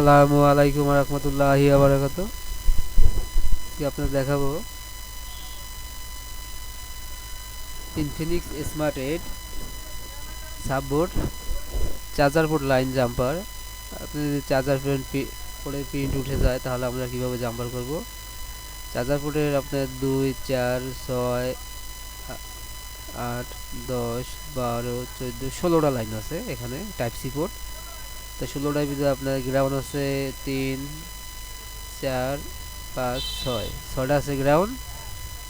আসসালামু আলাইকুম রহমতুল্লাহি আবরাকাত কি আপনার দেখাবো? Infinix smart eight sub board charger port line jumper আপনি যদি চার্জার প্রিন্ট করে প্রিন্ট উঠে যায়, তাহলে আমরা কীভাবে জাম্পার করব? চার্জার পোর্টের আপনার দুই, চার, ছয় আট, দশ, বারো, চোদ্দ, ষোলোটা লাইন আছে এখানে টাইপ সি তো ষোলোটার ভিতরে আপনার গ্রাউন্ড আছে তিন, চার, পাঁচ, ছয়। ছয়টা আছে গ্রাউন্ড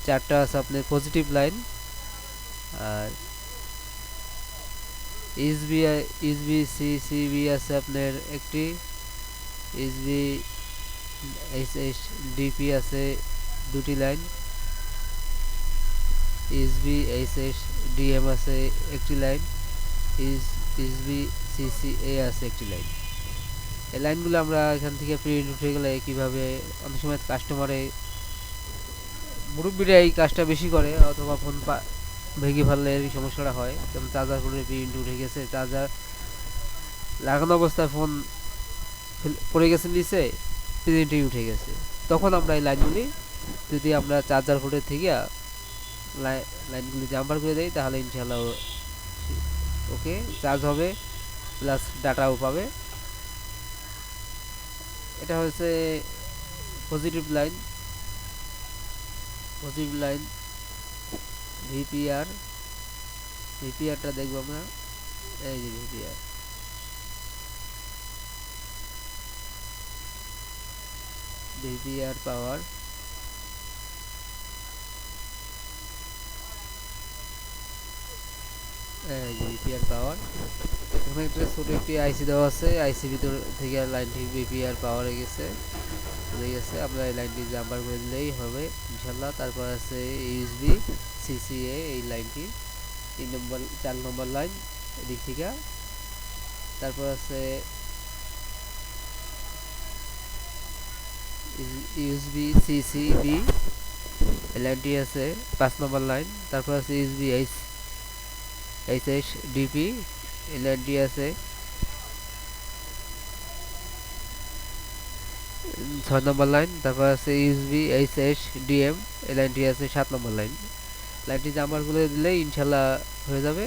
চারটা আছে আপনার পজিটিভ লাইন আর এসবিআই এসবি সি সিবি আছে আপনার একটি এসবি এইচ এইচ ডিপি আছে দুটি line SB H H DM আছে একটি লাইন ইস এসবি সিসিএ আছে একটি লাইন এই লাইনগুলো আমরা এখান থেকে প্রিন্ট উঠে গেলে কীভাবে, অনেক সময় কাস্টমারে মুরব্বীরা এই কাজটা বেশি করে, অথবা ফোন ভেঙে ফেললে এই সমস্যাটা হয়। যেমন চার্জার ফোনের প্রিন্ট উঠে গেছে চার্জার লাগানো অবস্থায় ফোন পড়ে গেছে নিচে প্রিন্টই উঠে গেছে। তখন আমরা এই লাইনগুলি যদি আমরা চার্জার ফোনের থেকে লাই- লাইনগুলি জাম্পার করে দেই, তাহলে ইনশাল্লাহ ওকে চার্জ হবে প্লাস ডাটাও পাবে। এটা হচ্ছে positive line positive line VPR ভিপিআরটা দেখব আমরা। এই যে ভিপিআর ভিপিআর পাওয়ার ভিপিআর পাওয়ার এখানে একটা ছোট একটি আইসি দেওয়া আছে। আইসি ভিতর থেকে লাইনটি বিপিআর পাওয়ার হয়ে গেছে। চলে গেছে। আমরা এই লাইনটি জাম্পার করে দিলেই হবে। ইনশাল্লাহ তারপর আছে ইউএসবি সিসিএ এই লাইনটি। তিন নম্বর, চার নম্বর লাইন এদিক থেকে। তারপর আছে ইউএসবি সিসিবি লাইনটি আছে পাঁচ নম্বর লাইন। তারপর আছে USB H H S DP লাইনটি আছে ছয় নম্বর লাইন, তারপর আছে ইউএসবি এইচ এস ডিএম এই লাইনটি আছে সাত নম্বর লাইন। লাইনটি জাম্পার করে দিলে ইনশাল্লাহ হয়ে যাবে।